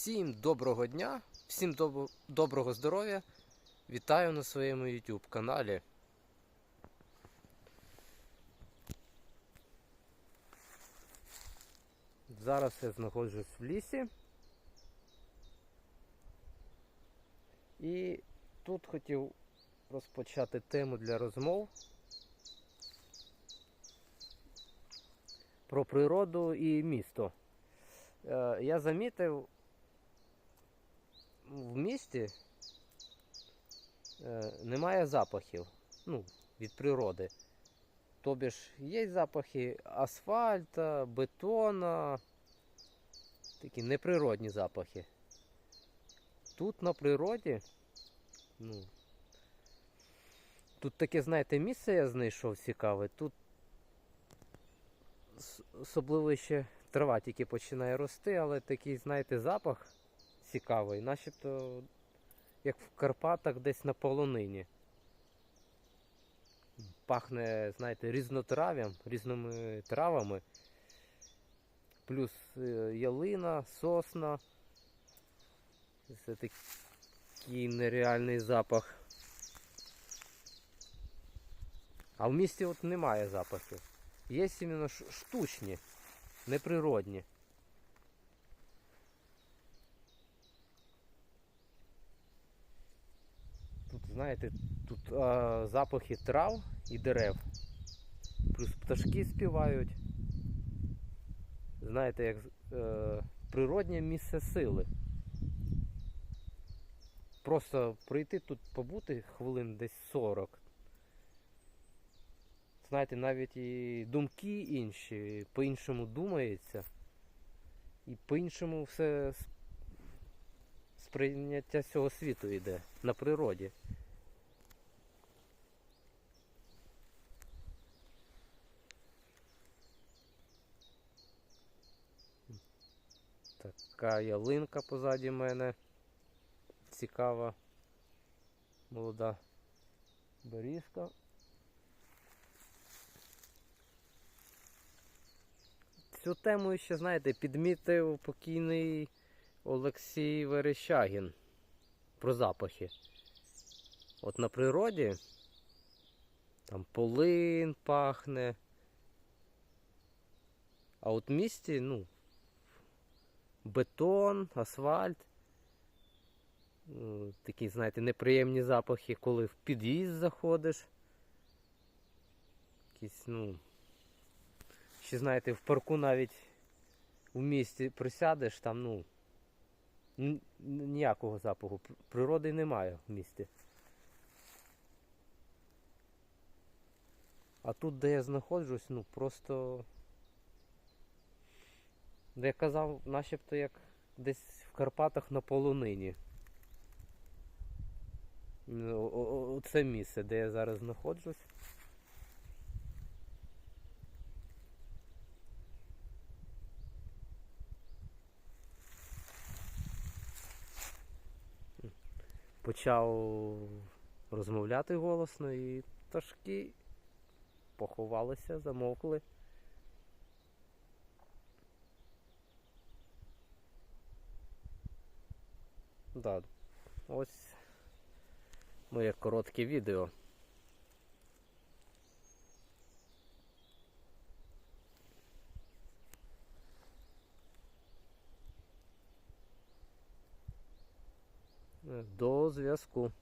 Всім доброго дня, всім доб- доброго здоров'я. Вітаю на своєму YouTube каналі. Зараз я знаходжусь в лісі. І тут хотів розпочати тему для розмов про природу і місто. Е, Я замітив в місті е, немає запахів ну, від природи. Тобі ж є запахи асфальта, бетона, такі неприродні запахи. Тут на природі, ну, тут таке, знаєте, місце я знайшов цікаве. Тут особливо ще трава тільки починає рости, але такий, знаєте, запах цікавий, начебто як в Карпатах десь на полонині. Пахне, знаєте, різнотрав'ям, різними травами. Плюс е, ялина, сосна. Це такий нереальний запах. А в місті от немає запахів. Є іменно штучні, неприродні. Знаєте, тут а, запахи трав і дерев. Плюс пташки співають. Знаєте, як е, природнє місце сили. Просто прийти тут побути хвилин десь 40. Знаєте, навіть і думки інші, по-іншому думається. І по-іншому все сприйняття цього світу йде на природі. Така ялинка позаді мене. Цікава. Молода берізка. Цю тему ще, знаєте, підмітив покійний Олексій Верещагін про запахи. От на природі там полин пахне. А от в місті, ну, бетон, асфальт. Ну, Такі, знаєте, неприємні запахи, коли в під'їзд заходиш. Якісь, ну. Ще знаєте, в парку навіть у місті присядеш, там, ну. Ніякого запаху. Природи немає в місті. А тут, де я знаходжусь, ну просто. Де казав, начебто як десь в Карпатах на полонині. Ну, Оце місце, де я зараз знаходжусь. Почав розмовляти голосно і пташки поховалися, замовкли. Да, ось моє коротке відео. До зв'язку.